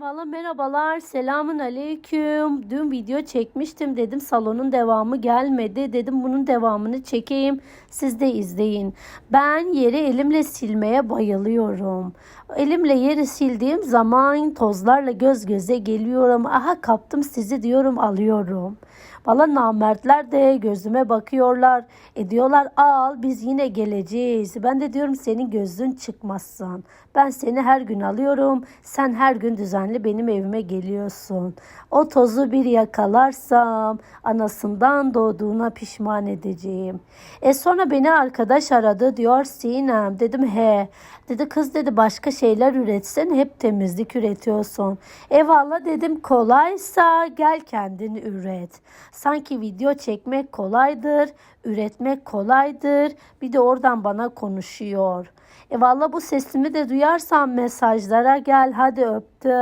Valla merhabalar, selamun aleyküm. Dün video çekmiştim dedim salonun devamı gelmedi. Dedim bunun devamını çekeyim. Siz de izleyin. Ben yeri elimle silmeye bayılıyorum. Elimle yeri sildiğim zaman tozlarla göz göze geliyorum. Aha kaptım sizi diyorum alıyorum. Valla namertler de gözüme bakıyorlar. E diyorlar al biz yine geleceğiz. Ben de diyorum senin gözün çıkmazsın. Ben seni her gün alıyorum. Sen her gün düzenli benim evime geliyorsun. O tozu bir yakalarsam anasından doğduğuna pişman edeceğim. E sonra beni arkadaş aradı diyor Sinem. Dedim he. Dedi kız dedi başka şeyler üretsen hep temizlik üretiyorsun. Eyvallah dedim kolaysa gel kendin üret. Sanki video çekmek kolaydır, üretmek kolaydır. Bir de oradan bana konuşuyor. E valla bu sesimi de duyarsan mesajlara gel hadi öptüm.